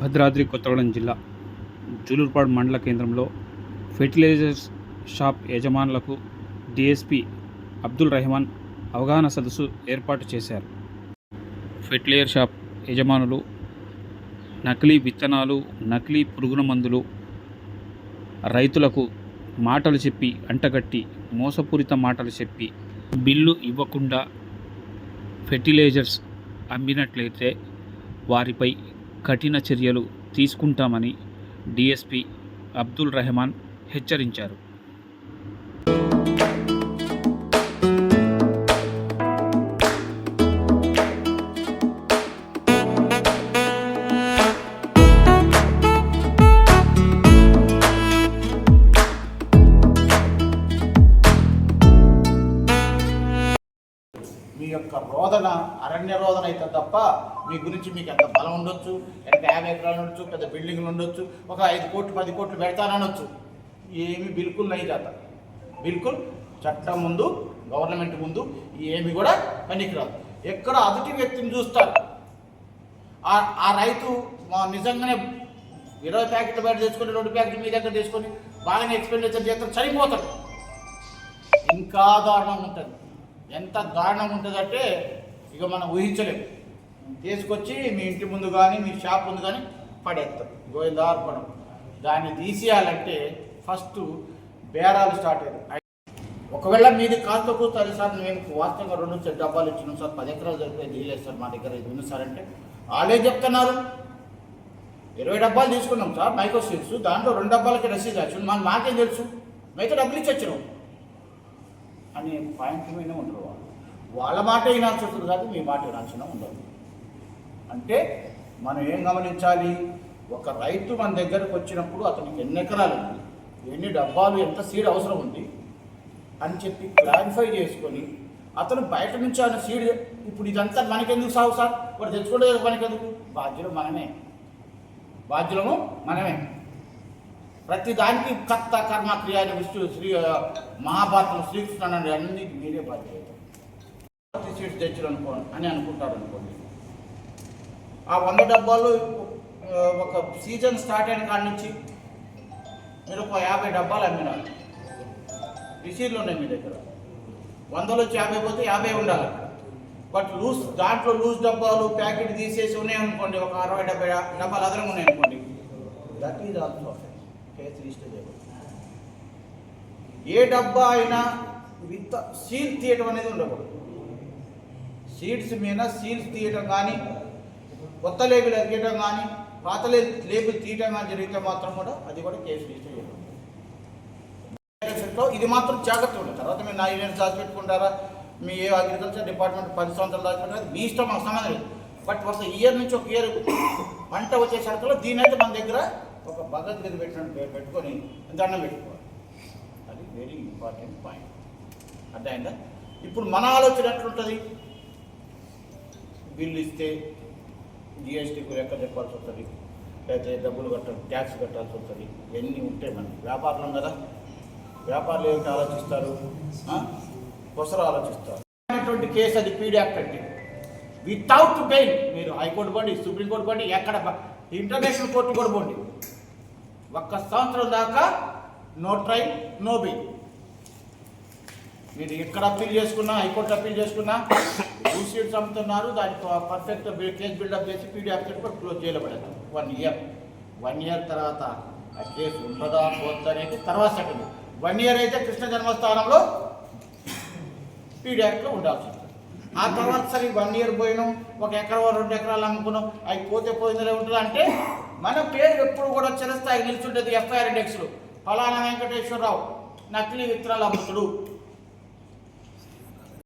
భద్రాద్రి కొత్తగూడెం జిల్లా జూలూరుపాడు మండల కేంద్రంలో ఫెర్టిలైజర్స్ షాప్ యజమానులకు డిఎస్పి అబ్దుల్ రెహమాన్ అవగాహన సదస్సు ఏర్పాటు చేశారు. ఫెర్టిలైజర్ షాప్ యజమానులు నకిలీ విత్తనాలు నకిలీ పురుగుల మందులు రైతులకు మాటలు చెప్పి అంటగట్టి మోసపూరిత మాటలు చెప్పి బిల్లు ఇవ్వకుండా ఫెర్టిలైజర్స్ అమ్మినట్లయితే వారిపై కఠిన చర్యలు తీసుకుంటామని డిఎస్పి అబ్దుల్ రెహమాన్ హెచ్చరించారు. యొక్క రోదన అరణ్య రోదన అయితే తప్ప మీ గురించి మీకు ఎంత బలం ఉండొచ్చు ఎంత యాభై ఎకరాలు ఉండొచ్చు పెద్ద బిల్డింగ్లు ఉండొచ్చు ఒక ఐదు కోట్లు పది కోట్లు పెడతాననొచ్చు. ఏమి బిల్కుల్ నై జాత. బిల్కుల్ చట్టం ముందు గవర్నమెంట్ ముందు ఏమి కూడా పనికిరాదు. ఎక్కడ అదుటి వ్యక్తిని చూస్తారు? ఆ- ఆ రైతు మా నిజంగానే ఇరవై ప్యాకెట్లు బయట తెచ్చుకొని రెండు ప్యాకెట్లు మీ దగ్గర తీసుకొని బాగానే ఎక్స్పెండిచర్ చేస్తారు చనిపోతాడు. ఇంకా దారుణంగా ఉంటుంది. ఎంత దారుణం ఉంటుందంటే ఇక మనం ఊహించలేము తీసుకొచ్చి మీ ఇంటి ముందు కానీ మీ షాప్ ముందు కానీ పడేస్తారు గోవిందార్పణం దాన్ని తీసేయాలంటే ఫస్ట్ బేరాలు స్టార్ట్ అయ్యాయి. ఒకవేళ మీది కాస్త కూర్చోాలి సార్ మేము వాస్తవంగా రెండు సార్ డబ్బాలు ఇచ్చినాం సార్ పది ఎకరాలు జరిపే డీలేదు సార్ మా దగ్గర ఇది ఉంది సార్ అంటే. వాళ్ళే చెప్తున్నారు? ఇరవై డబ్బాలు తీసుకున్నాం సార్ మైక్రో సీట్స్ దాంట్లో రెండు డబ్బాలకి రసీదు వచ్చింది మన మాకేం తెలుసు? మిగతా డబ్బులు ఇచ్చి వచ్చినాం. అనే పాయింట్ మీద ఉండరు వాళ్ళు. వాళ్ళ మాట వినాల్సి వస్తుంది కాదు మీ మాట వినాల్సిన ఉండదు. అంటే మనం ఏం గమనించాలి? ఒక రైతు మన దగ్గరకు వచ్చినప్పుడు అతనికి ఎన్ని ఎకరాలు ఉంది? ఎన్ని డబ్బాలు? ఎంత సీడ్ అవసరం ఉంది? అని చెప్పి క్లారిఫై చేసుకొని అతను బయట నుంచి ఆయన సీడ్ ఇప్పుడు ఇదంతా మనకెందుకు సాగు సార్? వాడు తెచ్చుకుంటే మనకెందుకు? బాధ్యులు మనమే. బాధ్యులము మనమే. ప్రతి దానికి కర్త కర్మ క్రియ అని విష్ణు శ్రీ మహాభారతం శ్రీకృష్ణుడు అని అన్ని మీరే బాధ్యత. ప్రతి సీట్స్ తెచ్చారు అనుకోండి అని అనుకుంటారు అనుకోండి ఆ వంద డబ్బాలు ఒక సీజన్ స్టార్ట్ అయిన కాడి నుంచి మీరు ఒక యాభై డబ్బాలు అమ్మినారు. రిసీవ్లు ఉన్నాయి మీ దగ్గర. వందలు వచ్చి యాభై పోతే యాభై ఉండాలి బట్ లూజ్ దాంట్లో లూజ్ డబ్బాలు ప్యాకెట్ తీసేసి ఉన్నాయనుకోండి ఒక అరవై డెబ్బై డబ్బాలు అదనంగా ఉన్నాయనుకోండి that is also case register చేయబడి ఏ డబ్బా అయినా విత్ సీల్ తీయటం అనేది ఉండకూడదు. సీడ్స్ మీద సీల్స్ తీయటం కానీ కొత్త లేబుల్ తీయటం కానీ పాత లేబుల్ తీయటం కానీ జరిగితే మాత్రం కూడా అది కూడా కేసు రిజిస్టర్ ఇది మాత్రం జాగ్రత్త ఉండదు తర్వాత మీరు నా ఇయర్స్ దాచిపెట్టుకుంటారా మీ ఏ అగ్రికల్చర్ డిపార్ట్మెంట్ పది సంవత్సరాలు దాచిపెట్టారు మీ ఇష్టం మాకు సంబంధం లేదు. బట్ ఒక ఇయర్ నుంచి ఒక ఇయర్ పంట వచ్చే సరుకులో దీని అయితే మన దగ్గర ఒక భగవద్గీత పెట్టినట్టు పెట్టుకొని దండం పెట్టుకోవాలి. అది వెరీ ఇంపార్టెంట్ పాయింట్ అర్థమైందా? ఇప్పుడు మన ఆలోచన ఎట్లుంటుంది? బిల్లు ఇస్తే జిఎస్టీకు లెక్క చెప్పాల్సి వస్తుంది. లేకపోతే డబ్బులు కట్టాలి ట్యాక్స్ కట్టాల్సి వస్తుంది. ఇవన్నీ ఉంటాయి మనకి వ్యాపారం కదా? వ్యాపారులు ఏమిటి ఆలోచిస్తారు? కొసరు ఆలోచిస్తారు. అటువంటి కేసు అది పీడీ యాక్ట్ అంటే. వితౌట్ బెయిల్ మీరు హైకోర్టు పోండి సుప్రీంకోర్టు పోండి ఎక్కడ ఇంటర్నేషనల్ కోర్టు కూడా పోండి. ఒక్క సంవత్సరం దాకా నో ట్రై నో బి. మీరు ఎక్కడ అప్పీల్ చేసుకున్నా హైకోర్టు అప్పీల్ చేసుకున్నా టూ సీట్స్ అమ్ముతున్నారు దానికి పర్ఫెక్ట్ కేసు బిల్డప్ చేసి పీడిఎఫ్ కూడా క్లోజ్ చేయబడదు. వన్ ఇయర్ వన్ ఇయర్ తర్వాత ఆ కేసు ఉండదా పోతుందా అనేది తర్వాత సెకండ్. వన్ ఇయర్ అయితే కృష్ణ జన్మస్థానంలో పీడిఎఫ్లో ఉండాల్సి ఉంటుంది. ఆ తర్వాత సరే వన్ ఇయర్ పోయినాం ఒక ఎకరో రెండు ఎకరాలు అమ్ముకున్నాం అవి పోతే పోయిందలే ఉంటుంది అంటే మన పేరు ఎప్పుడు కూడా చిరస్థాయి నిల్చుంటుంది ఎఫ్ఐఆర్ ఇండెక్స్లో ఫలానా వెంకటేశ్వరరావు నకిలీ విత్తనాలు అమ్ముతుడు.